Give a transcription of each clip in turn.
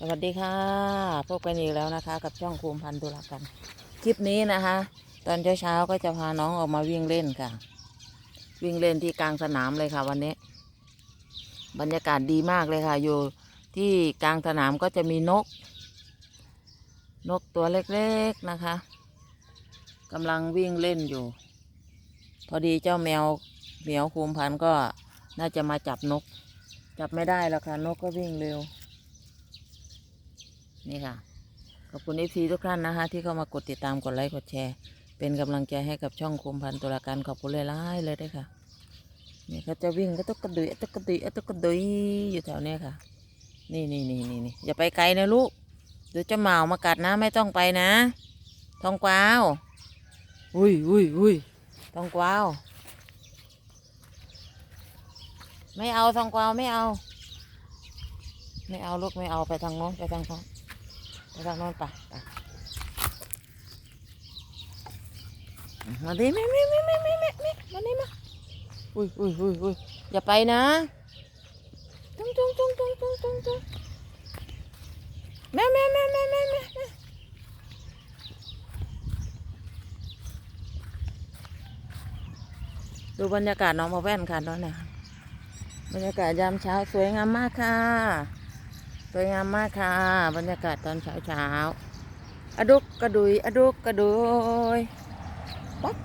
สวัสดีค่ะ พบกันอีกแล้วนะคะ กับช่องภูมิพันธ์ตุลากัน คลิปนี้นะคะ ตอนเช้าๆก็จะพาน้องออกมาวิ่งเล่นค่ะ วิ่งเล่นที่กลางสนามเลยค่ะ วันนี้ บรรยากาศดีมากเลยค่ะ อยู่ที่กลางสนามก็จะมีนก นกตัวเล็กๆนะคะกำลังวิ่งเล่นอยู่ พอดีเจ้าแมวเหมียวภูมิพันธ์ก็น่าจะมาจับนก จับไม่ได้แล้วค่ะ นกก็วิ่งเร็ว นี่ค่ะ ขอบคุณเอฟซีทุกท่านนะคะ ที่เข้ามากดติดตามกดไลค์กดแชร์ เป็นกำลังใจให้กับช่องคุมพันตุลาการขอบคุณเลยล่ายๆเลยด้วยค่ะนี่เขาจะวิ่งก็ต้องกระดุยอะต้องกระดุยอะต้องกระดุยอยู่แถวเนี้ยค่ะ นี่นี่นี่นี่นี่อย่าไปไกลนะลูกเดี๋ยวจะเหมามากัดนะไม่ต้องไปนะทองกวาวอุ้ยอุ้ยอุ้ยทองกวาวไม่เอาทองกวาวไม่เอา ไม่เอาลูกไม่เอาไปทางโน้นไปทางโน้น ไปทางโน้นไปไปมาดิไม่ไม่ไม่ไม่ไม่ไม่ไม่มานี่มาอุ้ยอุ้ยอุ้ยอุ้ยอย่าไปนะจุงจุงจุงจุงจุงจุงจุงแม่แม่แม่แม่แม่แม่แม่ดูบรรยากาศน้องมาแว่นค่ะตอนนี้บรรยากาศยามเช้าสวยงามมากค่ะ สวยงามมากค่ะ บรรยากาศตอนเช้าเช้าๆอดุกกระดุยอดุกกระดุยป๊อก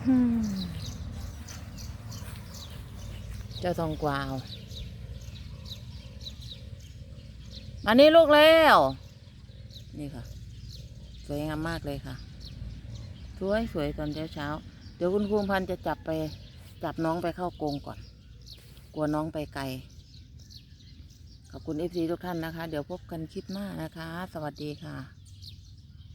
เจ้าทองกวาวมานี่ลูกแล้ว นี่ค่ะ สวยงามมากเลยค่ะ สวยสวยตอนเช้าเช้าๆเดี๋ยวคุณครูพันธ์จะจับไป จับน้องไปเข้ากรงก่อน กลัวน้องไปไกล ขอบคุณเอฟซีทุกท่านนะคะ เดี๋ยวพบกันคลิปหน้านะคะ สวัสดีค่ะ